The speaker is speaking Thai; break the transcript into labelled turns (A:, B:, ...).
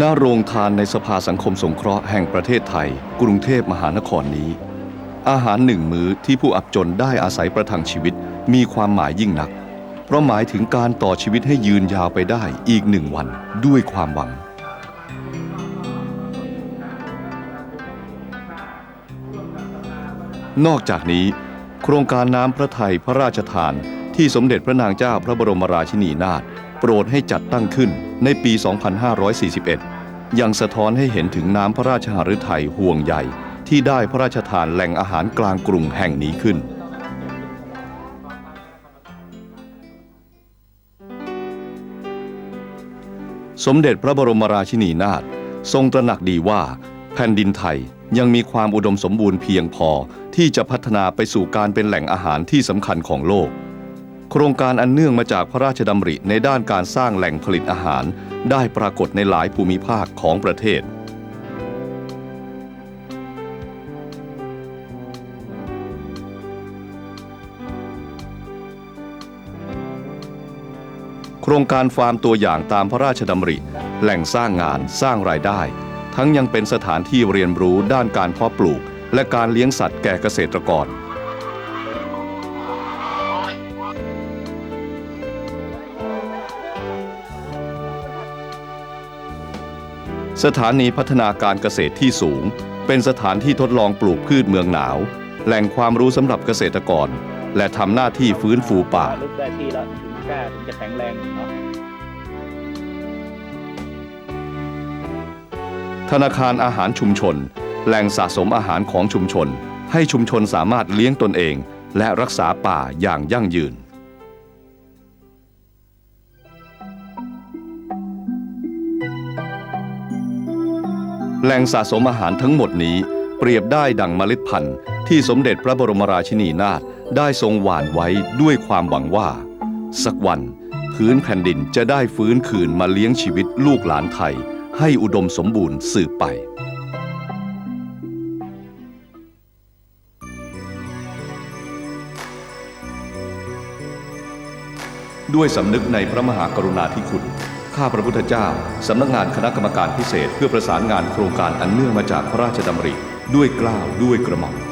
A: หน้าโรงทานในสภาสังคมสงเคราะห์แห่งประเทศไทย กรุงเทพมหานครนี้ อาหารหนึ่งมื้อที่ผู้อับจนได้อาศัยประทังชีวิตมีความหมายยิ่งนัก เพราะหมายถึงการต่อชีวิตให้ยืนยาวไปได้อีกหนึ่งวันด้วยความหวังนอกจากนี้ โครงการน้ำพระไทยพระราชทานที่สมเด็จพระนางเจ้าพระบรมราชินีนาถ โปรดให้จัดตั้งขึ้นในปี 2541 ยังสะท้อนให้เห็นถึงน้ำพระราชหฤทัยห่วงใหญ่ที่ได้พระราชทานแหล่งอาหารกลางกรุงแห่งนี้ขึ้น สมเด็จพระบรมราชินีนาถทรงตระหนักดีว่า แผ่นดินไทยยังมีความอุดมสมบูรณ์เพียงพอที่จะพัฒนาไปสู่การเป็นแหล่งอาหารที่สำคัญของโลก โครงการอันเนื่องมาจากพระราชดำริในด้านการสร้างแหล่งผลิตอาหาร ได้ปรากฏในหลายภูมิภาคของประเทศ โครงการฟาร์มตัวอย่างตามพระราชดำริ แหล่งสร้างงานสร้างรายได้ ทั้งยังเป็นสถานที่เรียนรู้ด้านการเพาะปลูก และการเลี้ยงสัตว์แก่เกษตรกร สถานีพัฒนาการเกษตรที่สูง เป็นสถานที่ทดลองปลูกพืชเมืองหนาว แหล่งความรู้สำหรับเกษตรกร และทำหน้าที่ฟื้นฟูป่า
B: ลึกได้ที่แล้วถึงกล้าถึงจะแข็งแรงเนาะ
A: ธนาคารอาหารชุมชน แหล่งสะสมอาหารของชุมชน ให้ชุมชนสามารถเลี้ยงตนเอง และรักษาป่าอย่างยั่งยืน แหล่งสะสมอาหารทั้งหมดนี้เปรียบได้ดังเมล็ดพันธุ์ที่สมเด็จพระบรมราชินีนาถได้ทรงหว่านไว้ด้วยความหวังว่า สักวันพื้นแผ่นดินจะได้ฟื้นคืนมาเลี้ยงชีวิตลูกหลานไทย ให้อุดมสมบูรณ์สืบไป ด้วยสำนึกในพระมหากรุณาธิคุณ ข้าพระพุทธเจ้า สำนักงานคณะกรรมการพิเศษ เพื่อประสานงานโครงการอันเนื่องมาจากพระราชดำริ ด้วยกล้าวด้วยกระหม่อม